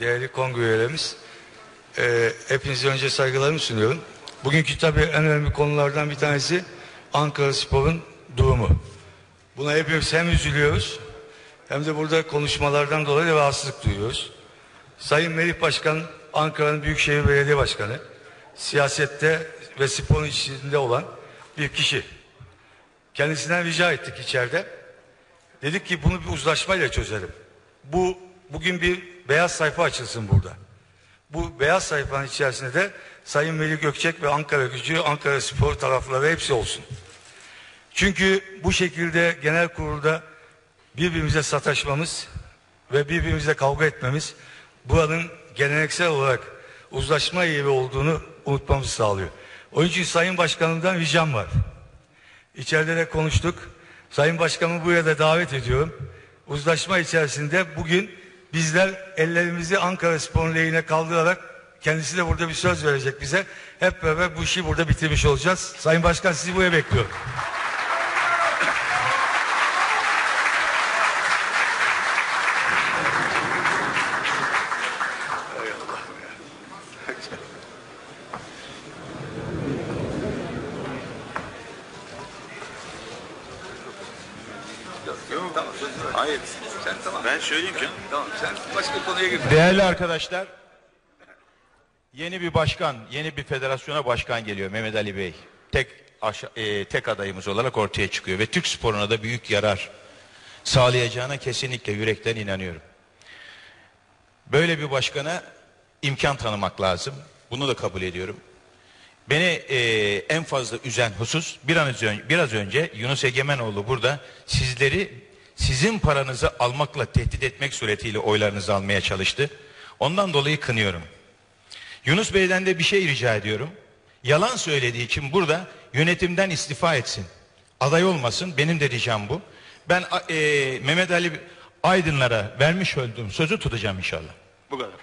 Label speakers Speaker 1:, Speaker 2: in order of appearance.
Speaker 1: değerli kongre üyelerimiz, e, hepinize önce saygılarımı sunuyorum. Bugünkü tabii en önemli konulardan bir tanesi Ankara Spor'un durumu. Buna hepimiz hem üzülüyoruz hem de burada konuşmalardan dolayı rahatsızlık duyuyoruz. Sayın Melih Başkan Ankara'nın Büyükşehir Belediye Başkanı siyasette ve sporun içinde olan bir kişi. Kendisinden rica ettik içeride. Dedik ki bunu bir uzlaşmayla çözelim. Bu bugün bir beyaz sayfa açılsın burada. Bu beyaz sayfanın içerisinde de Sayın Melih Gökçek ve Ankara Gücü, Ankara Spor tarafları hepsi olsun. Çünkü bu şekilde genel kurulda birbirimize sataşmamız ve birbirimize kavga etmemiz buranın geleneksel olarak uzlaşma yeri olduğunu unutmamızı sağlıyor. Onun için Sayın Başkanım'dan ricam var. İçeride de konuştuk. Sayın Başkanımı buraya da davet ediyorum. Uzlaşma içerisinde bugün bizler ellerimizi Ankara Spor'un lehine kaldırarak kendisi de burada bir söz verecek bize. Hep beraber bu işi burada bitirmiş olacağız. Sayın Başkan sizi buraya bekliyorum.
Speaker 2: Tamam. Hayır. Sen tamam.
Speaker 3: Ben söyleyeyim canım.
Speaker 1: Tamam sen başka konuya gir.
Speaker 3: Değerli arkadaşlar, yeni bir başkan, yeni bir federasyona başkan geliyor Mehmet Ali Bey. Tek aşa- e, tek adayımız olarak ortaya çıkıyor ve Türk sporuna da büyük yarar sağlayacağına kesinlikle yürekten inanıyorum. Böyle bir başkana imkan tanımak lazım. Bunu da kabul ediyorum. Beni e, en fazla üzen husus bir an önce, biraz önce Yunus Egemenoğlu burada sizleri sizin paranızı almakla tehdit etmek suretiyle oylarınızı almaya çalıştı. Ondan dolayı kınıyorum. Yunus Bey'den de bir şey rica ediyorum. Yalan söylediği için burada yönetimden istifa etsin. Aday olmasın. Benim de ricam bu. Ben e, Mehmet Ali Aydınlara vermiş olduğum sözü tutacağım inşallah. Bu kadar.